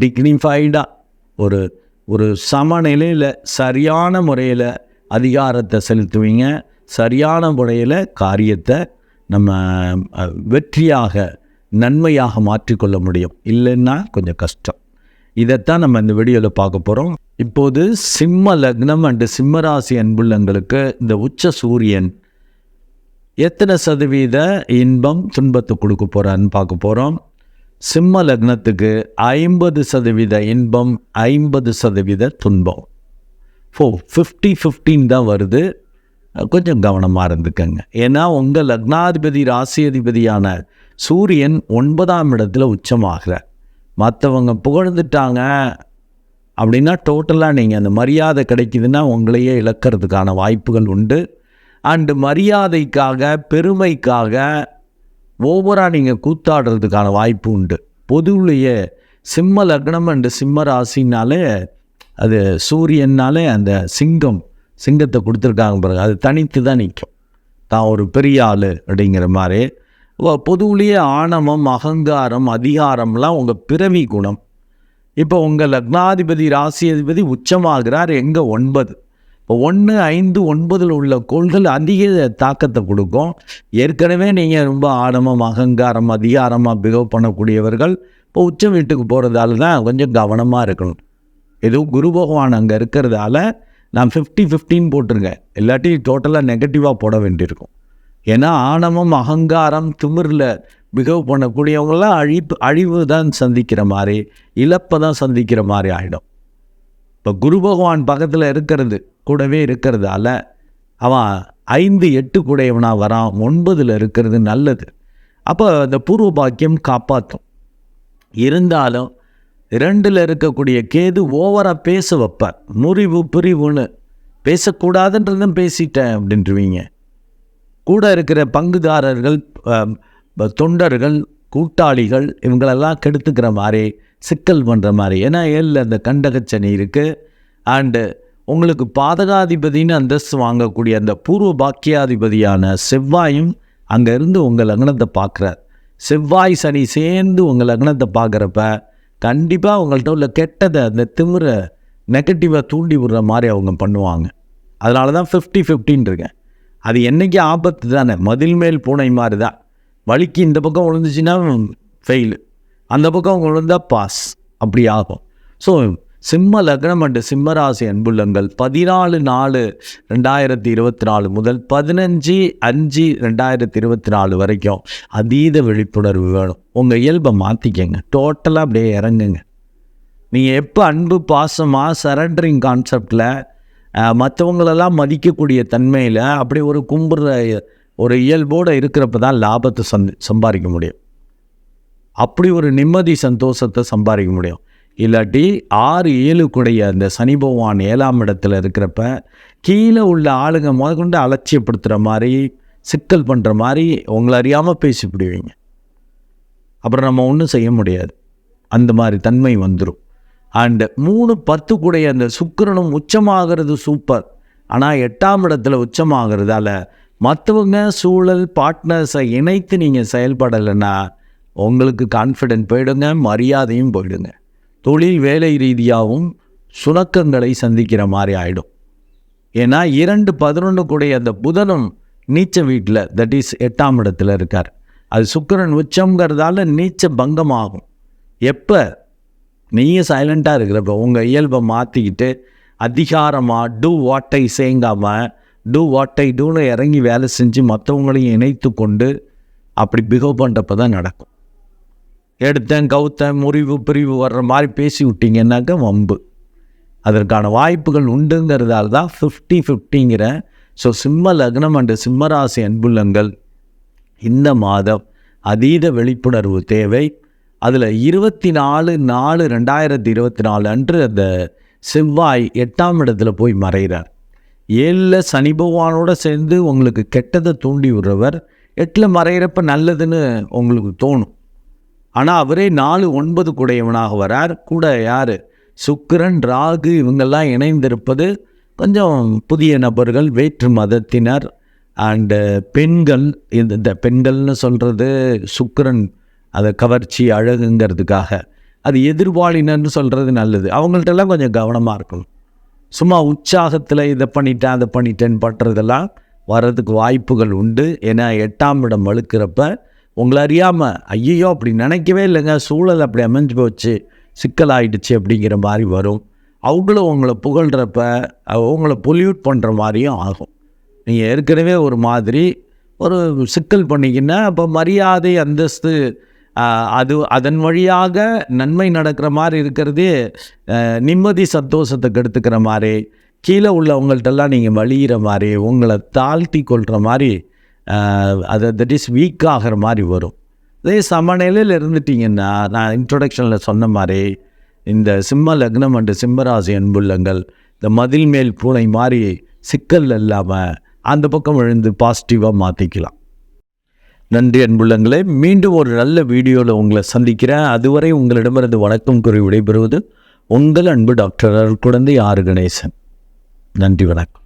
டிக்னிஃபைடாக ஒரு ஒரு சமநிலையில் சரியான முறையில் அதிகாரத்தை செலுத்துவீங்க. சரியான முறையில் காரியத்தை நம்ம வெற்றியாக நன்மையாக மாற்றிக்கொள்ள முடியும். இல்லைன்னா கொஞ்சம் கஷ்டம். இதைத்தான் நம்ம இந்த வீடியோவில் பார்க்க போகிறோம் இப்போது சிம்ம லக்னம் அண்டு சிம்மராசி அன்புள்ளங்களுக்கு இந்த உச்ச சூரியன் எத்தனை சதவீத இன்பம் துன்பத்தை கொடுக்க போகிறான்னு பார்க்க போகிறோம் சிம்ம லக்னத்துக்கு ஐம்பது சதவீத இன்பம் ஐம்பது சதவீத துன்பம். ஃபோ ஃபிஃப்டி ஃபிஃப்டின் தான் வருது. கொஞ்சம் கவனமாக இருந்துக்கங்க. ஏன்னா உங்கள் லக்னாதிபதி ராசியதிபதியான சூரியன் ஒன்பதாம் இடத்துல உச்சமாகிறார். மற்றவங்க புகழ்ந்துட்டாங்க அப்படின்னா டோட்டலாக நீங்கள் அந்த மரியாதை கிடைக்குதுன்னா உங்களையே இழக்கிறதுக்கான வாய்ப்புகள் உண்டு. அண்டு மரியாதைக்காக பெருமைக்காக ஓவராக நீங்கள் கூத்தாடுறதுக்கான வாய்ப்பு உண்டு. பொதுவிலேயே சிம்ம லக்னம் அண்டு சிம்ம ராசினாலே அது சூரியன்னாலே அந்த சிங்கம் சிங்கத்தை கொடுத்துருக்காங்க பாருங்க. அது தனித்து தான் நிற்கும். தான் ஒரு பெரிய ஆள் அப்படிங்கிற மாதிரி. பொதுவுலேயே பொதுவிலேயே ஆணவம் அகங்காரம் அதிகாரம்லாம் உங்கள் பிறவி குணம். இப்போ உங்கள் லக்னாதிபதி ராசியாதிபதி உச்சமாகிறார் எங்கே ஒன்பது. ஒன்று ஐந்து ஒன்பதில் உள்ள கோள்கள் அதிக தாக்கத்தை கொடுக்கும். ஏற்கனவே நீங்கள் ரொம்ப ஆணவம் அகங்காரம் அதிகாரமாக பிகவ் பண்ணக்கூடியவர்கள் இப்போ உச்ச வீட்டுக்கு போகிறதால தான் கொஞ்சம் கவனமாக இருக்கணும். எதுவும் குரு பகவான் அங்கே இருக்கிறதால நான் ஃபிஃப்டி ஃபிஃப்டின் போட்டிருக்கேன் இல்லாட்டி டோட்டலாக நெகட்டிவாக போட வேண்டியிருக்கும். ஏன்னா ஆணவம் அகங்காரம் திமிரில் பிகவ் பண்ணக்கூடியவங்களாம் அழிப்பு அழிவு தான் சந்திக்கிற மாதிரி இழப்பை தான் சந்திக்கிற மாதிரி ஆகிடும் இப்போ குரு பகவான் பக்கத்தில் இருக்கிறது கூடவே இருக்கிறதால அவன் ஐந்து எட்டு கூடையவனாக வரான் ஒன்பதில் இருக்கிறது நல்லது. அப்போ அந்த பூர்வ பாக்கியம் காப்பாற்றும் இருந்தாலும் இரண்டில் இருக்கக்கூடிய கேது ஓவராக பேச வைப்பார். முறிவு பிரிவுன்னு. பேசக்கூடாதுன்றதும் பேசிட்டேன் அப்படின்றவீங்க. கூட இருக்கிற பங்குதாரர்கள் தொண்டர்கள் கூட்டாளிகள் இவங்களெல்லாம் கெடுத்துக்கிற மாதிரி சிக்கல் பண்ணுற மாதிரி. ஏன்னா ஏழில் அந்த கண்டகச்சனி இருக்குது அண்டு உங்களுக்கு பாதகாதிபதின்னு அந்தஸ்து வாங்கக்கூடிய அந்த பூர்வ பாக்கியாதிபதியான செவ்வாயும் அங்கே இருந்து உங்கள் லக்னத்தை பார்க்குறார். செவ்வாய் சனி சேர்ந்து உங்கள் லக்னத்தை பார்க்குறப்ப கண்டிப்பாக உங்கள்கிட்ட உள்ள கெட்டதை அந்த திமிர நெகட்டிவாக தூண்டி விடுற மாதிரி அவங்க பண்ணுவாங்க. அதனால தான் ஃபிஃப்டி ஃபிஃப்டின் இருக்கேன். அது என்றைக்கு ஆபத்து தானே. மதில் மேல் பூனை மாதிரி தான். வலிக்கு இந்த பக்கம் விழுந்துச்சுன்னா ஃபெயிலு அந்த பக்கம் விழுந்தா பாஸ். அப்படி ஆகும். ஸோ சிம்ம லக்னம் அண்டு சிம்மராசி அன்புள்ளங்கள் பதினாலு நாலு ரெண்டாயிரத்தி இருபத்தி நாலு முதல் பதினஞ்சு அஞ்சு ரெண்டாயிரத்தி இருபத்தி நாலு வரைக்கும் அதீத விழிப்புணர்வு வேணும். உங்கள் இயல்பை மாற்றிக்கங்க டோட்டலாக அப்படியே இறங்குங்க. நீங்கள் எப்போ அன்பு பாசமாக சரண்டரிங் கான்செப்டில் மற்றவங்களெல்லாம் மதிக்கக்கூடிய தன்மையில் அப்படி ஒரு கும்புற ஒரு இயல்போடு இருக்கிறப்ப தான் லாபத்தை சந்தி சம்பாதிக்க முடியும். அப்படி ஒரு நிம்மதி சந்தோஷத்தை சம்பாதிக்க முடியும். இல்லாட்டி ஆறு ஏழுக்குடைய அந்த சனி பகவான் ஏழாம் இடத்துல இருக்கிறப்ப கீழே உள்ள ஆளுங்க முதற்கொண்டு அலட்சியப்படுத்துகிற மாதிரி சிக்கல் பண்ணுற மாதிரி உங்களை அறியாமல் பேசிப்பிடுவீங்க. அப்புறம் நம்ம ஒன்றும் செய்ய முடியாது. அந்த மாதிரி தன்மை வந்துடும் அண்டு மூணு பத்து கூடைய அந்த சுக்கிரனும் உச்சமாகிறது சூப்பர் ஆனால் எட்டாம் இடத்துல உச்சமாகிறதால மற்றவங்க சூழல் பார்ட்னர்ஸை இணைத்து நீங்கள் செயல்படலைன்னா உங்களுக்கு கான்ஃபிடென்ட் போயிடுங்க மரியாதையும் போயிடுங்க. தொழில் வேலை ரீதியாகவும் சுணக்கங்களை சந்திக்கிற மாதிரி ஆகிடும் ஏன்னா இரண்டு பதினொன்று கூடைய அந்த புதனும் நீச்ச வீட்டில் தட் இஸ் எட்டாம் இடத்துல இருக்கார். அது சுக்கரன் உச்சங்கிறதால நீச்ச பங்கமாகும். எப்போ? நீங்கள் சைலண்ட்டாக இருக்கிறப்ப உங்கள் இயல்பை மாற்றிக்கிட்டு அதிகாரமாக டூ வாட்டை சேங்காமல் டூ வாட்டை டூன்னு இறங்கி வேலை செஞ்சு மற்றவங்களையும் இணைத்து கொண்டு அப்படி பிகவ் பண்ணுறப்ப தான் நடக்கும். எடுத்தேன் கவுத்தேன் முறிவு பிரிவு வர்ற மாதிரி பேசி விட்டீங்கன்னாக்க வம்பு. அதற்கான வாய்ப்புகள் உண்டுங்கிறதால தான் ஃபிஃப்டி ஃபிஃப்டிங்கிற ஸோ சிம்ம லக்னம் அண்டு சிம்மராசி அன்புள்ளங்கள் இந்த மாதம் அதீத விழிப்புணர்வு தேவை. அதில் இருபத்தி நாலு நாலு ரெண்டாயிரத்தி இருபத்தி நாலு அன்று அந்த செவ்வாய் எட்டாம் இடத்துல போய் மறைகிறார். ஏழில் சனி பகவானோடு சேர்ந்து உங்களுக்கு கெட்டதை தூண்டி விடுறவர் எட்டில் மறைகிறப்ப நல்லதுன்னு உங்களுக்கு தோணும். ஆனால் அவரே நாலு ஒன்பது கூடையவனாக வரார். கூட யார்? சுக்கிரன் ராகு இவங்கெல்லாம் இணைந்திருப்பது கொஞ்சம் புதிய நபர்கள் வேற்று மதத்தினர். அண்டு பெண்கள் இந்த இந்த பெண்கள்னு சொல்கிறது சுக்கிரன் அதை கவர்ச்சி அழகுங்கிறதுக்காக. அது எதிர்வாளினர்னு சொல்கிறது நல்லது. அவங்கள்ட்டெல்லாம் கொஞ்சம் கவனமாக இருக்கணும். சும்மா உற்சாகத்தில் இதை பண்ணிட்டேன் அதை பண்ணிட்டேன்னு பண்ணுறதெல்லாம் வர்றதுக்கு வாய்ப்புகள் உண்டு. ஏன்னா எட்டாம் இடம் வழுக்கிறப்ப உங்களை அறியாமல் ஐயோ அப்படி நினைக்கவே இல்லைங்க. சூழல் அப்படி அமைஞ்சு போச்சு. சிக்கலாயிடுச்சு அப்படிங்கிற மாதிரி வரும். அவங்களும் உங்களை புகழ்கிறப்ப அவங்கள பொல்யூட் பண்ணுற மாதிரியும் ஆகும். நீங்கள் ஏற்கனவே ஒரு மாதிரி ஒரு சிக்கல் பண்ணிங்கன்னா அப்போ மரியாதை அந்தஸ்து அது அதன் வழியாக நன்மை நடக்கிற மாதிரி இருக்கிறதே நிம்மதி சந்தோஷத்தை கெடுத்துக்கிற மாதிரி கீழே உள்ளவங்கள்ட்டெல்லாம் நீங்கள் வழியிற மாதிரி உங்களை தாழ்த்தி கொள்கிற மாதிரி அது தட் இஸ் வீக் ஆகிற மாதிரி வரும். இதே சமநிலையில் இருந்துட்டிங்கன்னா நான் இன்ட்ரொடக்ஷனில் சொன்ன மாதிரி இந்த சிம்ம லக்னம் அண்டு சிம்மராசி அன்புள்ளங்கள் இந்த மதில் மேல் பூனை மாதிரி சிக்கல் இல்லாமல் அந்த பக்கம் விழுந்து பாசிட்டிவாக மாற்றிக்கலாம் நன்றி அன்புள்ளங்களே மீண்டும் ஒரு நல்ல வீடியோவில் உங்களை சந்திக்கிறேன். அதுவரை உங்களிடமிருந்து வணக்கம் கூறி விடைபெறுவது உங்கள் அன்பு டாக்டர் குழந்தை ஆறு கணேசன். நன்றி வணக்கம்.